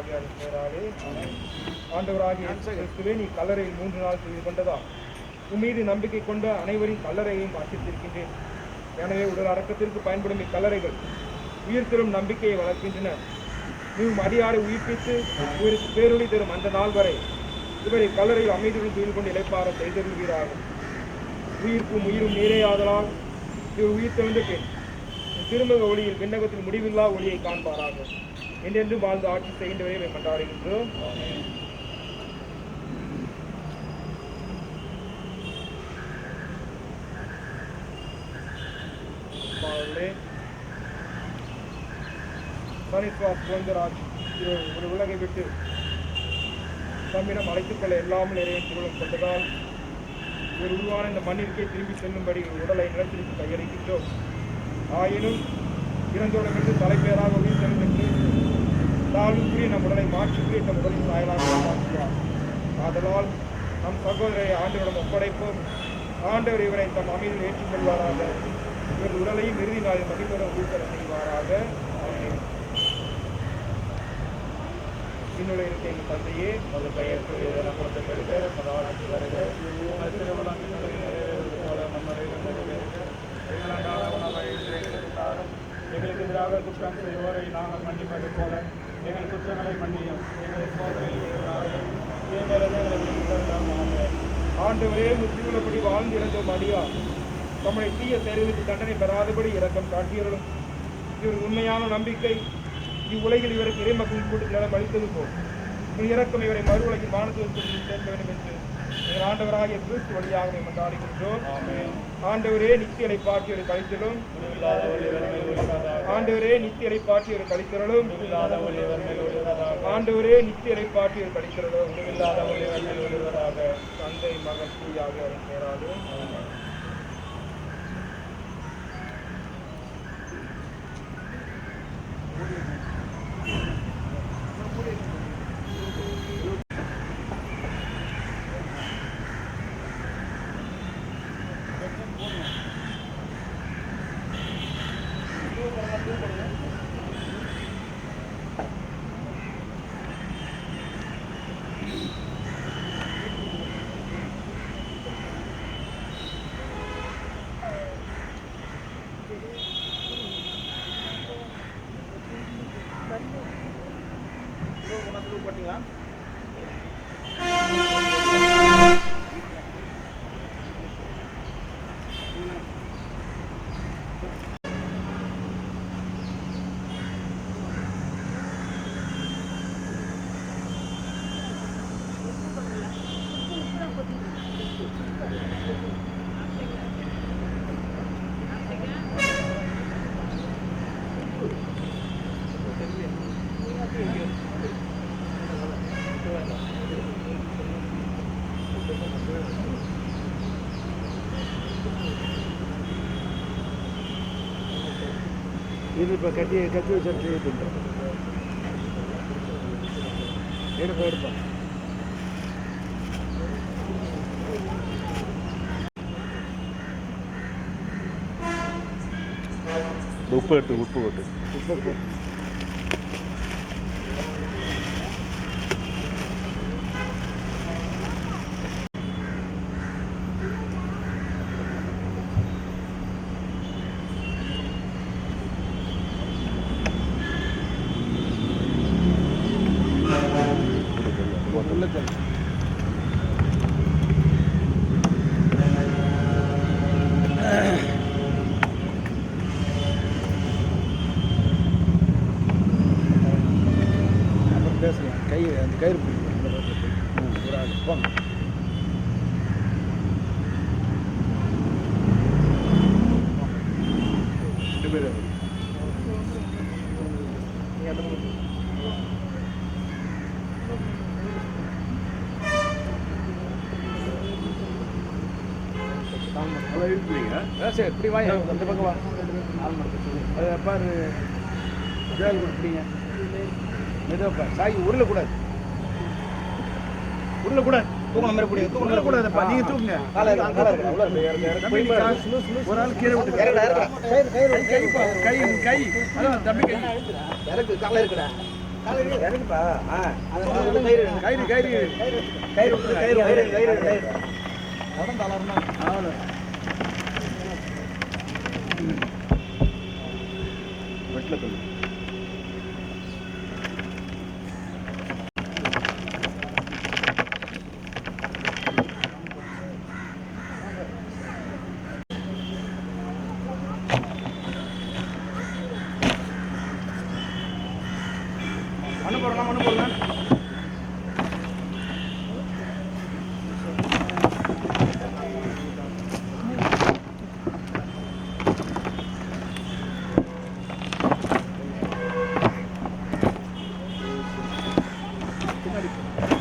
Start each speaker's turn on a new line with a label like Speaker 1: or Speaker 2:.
Speaker 1: ஆவியாரின் பெயராலே. ஆண்டவராகிய கிறிஸ்துவே நீ கல்லறையில் மூன்று நாள் செய்து கொண்டதா? உன் மீது நம்பிக்கை கொண்ட அனைவரின் கல்லறையையும் வாசித்திருக்கின்றேன். எனவே உடல் அடக்கத்திற்கு பயன்படும் இக்கல்லறைகள் உயிர்த்தெழும் நம்பிக்கையை வளர்க்கின்றன. நீ அடியாரை உயிர்ப்பித்து இவருக்கு பேரொளி தரும் அந்த நாள் வரை இவரை கல்லறையில் அமைதியுடன் துயில் கொண்டு இழைப்பார செய்திருக்கிறார்கள் உயிர்ப்பும் உயிரும் நீரே ஆதலால் இவர் உயிர் தெழுந்த பின் திருமுக ஒளியில் விண்ணகத்தில் முடிவில்லா ஒளியை காண்பாராக. என்றென்று வாழ்ந்து ஆட்சி செய்கின்றவரை இவை கொண்டாடுகின்றோம் சனிஸ்வாஸ் ஒரு உலகை விட்டு தம்மிடம் அழைத்துக் கொள்ள எல்லாமே நிறைய திருவிழம் கொண்டதால் ஒரு உருவான இந்த மண்ணிற்கே திரும்பி செல்லும்படி உடலை நிலத்திற்கு கையளிக்கின்றோம். ஆயினும் இறந்தோடமிருந்து தலைப்பேராக நம் உடலை மாற்றிக்குரிய நம் உடலின் சாயலாக மாற்றுகிறார் ஆதலால் நம் சகோதரரை ஆண்டவரிடம் ஒப்படைப்போம். ஆண்டவர் இவரை தம் அமைதியில் ஏற்றுக்கொள்வாராக. இவர் உடலையும் இறுதி நாளில் மகிழ்வுடன் உயிர்த்தர செய்வாராக. என்னுடைய எங்கள் தந்தையே மது பெயர் புரியதெல்லாம் கொடுத்த பெருக மதாட்சி வருக. எங்களுக்கு எதிராக குற்றம் செய்வோரை நாங்கள் மன்னிப்பது போல எங்கள் குற்றங்களை மன்னியும். ஆண்டவரே முற்றியுள்ளபடி வாழ்ந்து இறந்தோம் அடியா. நம்முடைய தீய செயல்களுக்கு தண்டனை பெறாதபடி இரக்கம் காட்டியவர்களும் இவர் உண்மையான நம்பிக்கை. இவ்வுலகில் இவருக்கு இறைமக்களின் கூட்டத்தில் இடம் அளித்தது போல். உன் இரக்கம் இவரை மறு உலகில் வானத்தில் சேர்க்க வேண்டும் என்று எங்கள் ஆண்டவராகிய கிறிஸ்து வழியாக நாம் கொண்டாடுகின்றோம் ஆண்டவரே நித்தியலை பாட்டியரை கழித்தலும் ஆண்டவரே நித்தியலை பாட்டியரை கழித்தலும் ஆண்டவரே நித்தியலை பாட்டியரை கழித்தலும் தந்தை மகன் தூயாக பேராது
Speaker 2: இது இப்போ கட்டி ఇది ఇప్పుడు కట్టి కట్టి వచ్చి
Speaker 3: చేయుతుంటా ఏడుపా ఏడుపా ഉപ്പ്
Speaker 2: കെട്ട് ഉപ്പ് കെട്ട് ഉപ്പ് அப்புறம் பேசலாம். கை அந்த கயிறு பிடிக்கும் அந்த போங்க நீ அந்த பக்கம் போ.
Speaker 3: நல்லா இருக்கிறீங்க
Speaker 2: ஆ, சரி இப்படி வாங்க அந்த பக்கம் வா அது பாரு வேல் கொடுப்பீங்க மெதுவாப்பா சாய் உருளக்கூடாது உருளக்கூடாது
Speaker 1: தூக்கணும் மாதிரி பிடிக்கும் தூக்கணும்
Speaker 2: உருளக்கூடாதுப்பா நீங்கள் தூக்குங்க தம்பி, நீ கா- ஒரு ஆள் கீழே விட்டு கை கை கை அதான் தம்பி கை
Speaker 1: இறக்கு கால இருக்குடா
Speaker 4: இறக்குப்பா ஆ அந்த கயிறு கயிறு கயிறு கயிறு கயிறு கயிறு கயிறு
Speaker 5: Bakın
Speaker 4: dalarından. Ağlı. Bekle beni. americano.